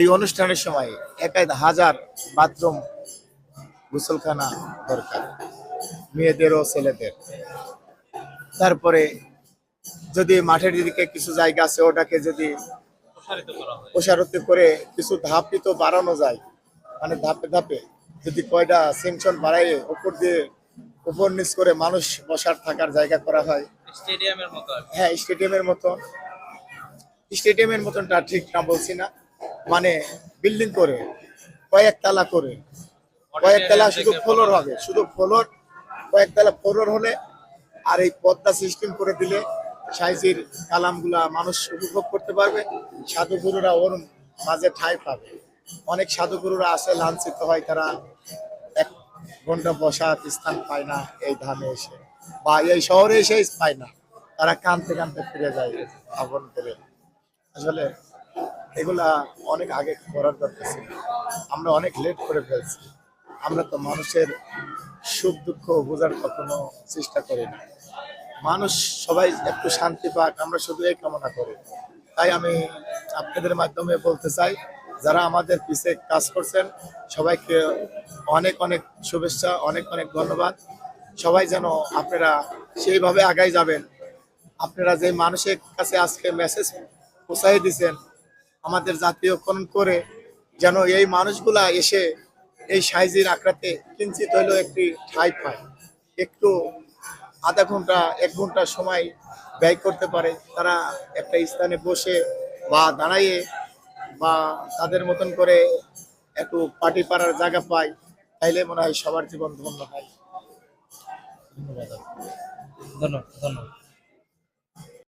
এই অনুষ্ঠানের সময় এক এক হাজার বাথরুম গোসলখানা দরকার মেয়েদের ও ছেলেদের। তারপরে যদি মাঠের দিকে কিছু জায়গা আছে ওটাকে যদি প্রসারিত করা কিছু ধাপিত বাড়ানো যায়। মানে ধাপে ধাপে যদি কয়টা সেকশন বাড়াইয়ে উপর দিয়ে উপর নিচ করে মানুষ বসার থাকার জায়গা করা হয়। স্টেডিয়ামের মতো। হ্যাঁ স্টেডিয়ামের মতন। স্টেডিয়ামের মতনটা ঠিক না বলছি না। মানে বিল্ডিং করে কয়েকতলা করে। কয়েকতলা শুধু ফ্লোর হবে শুধু ফ্লোর কয়েকতলা ফ্লোর হলে আর এই পদ্মা সিস্টেম করে দিলে সাইজের কালামগুলা মানুষ উপভোগ করতে পারবে। সাধুগুরুরা ওর মাঝে ঠাঁই পাবে। অনেক সাধুগুরুরা আসে লাঞ্ছিত হয় তারা এক ঘণ্টা বসার স্থান পায় না এই ধামে এসে। বা এই শহরে এসে পায় না। তারা কানতে কানতে ফিরে যায় ভবন করে। আসলে এগুলা অনেক আগে করার দরকার ছিল। আমরা অনেক লেট করে ফেলছি। আমরা তো মানুষের সুখ দুঃখ বোঝার কখনো চেষ্টা করি না। মানুষ সবাই একটু শান্তি পাক, আমরা শুধু এই কামনা করি। তাই আমি আপনাদের মাধ্যমে বলতে চাই, যারা আমাদের পিছে কাজ করছেন, সবাইকে অনেক অনেক শুভেচ্ছা, অনেক অনেক ধন্যবাদ। সবাই যেন আপনারা সেইভাবে আগাই যাবেন। আপনারা যে মানুষের কাছে আজকে মেসেজ পৌঁছাই দিছেন আমাদের জাতীয়করণ করে যেন এই মানুষগুলা এসে এই সাইজের আঁকড়াতে কিঞ্চিত হলেও একটি ঠাঁই পায়। একটু আধা ঘণ্টা, এক ঘণ্টা সময় ব্যয় করতে পারে। তারা একটা স্থানে বসে বা দাঁড়াইয়ে বা তাদের মতন করে একটু পার্টি পাড়ার জায়গা পায়, তাইলে মনে হয় সবার জীবন ধন্য হয়। ধন্যবাদ। ধন্যবাদ ধন্যবাদ।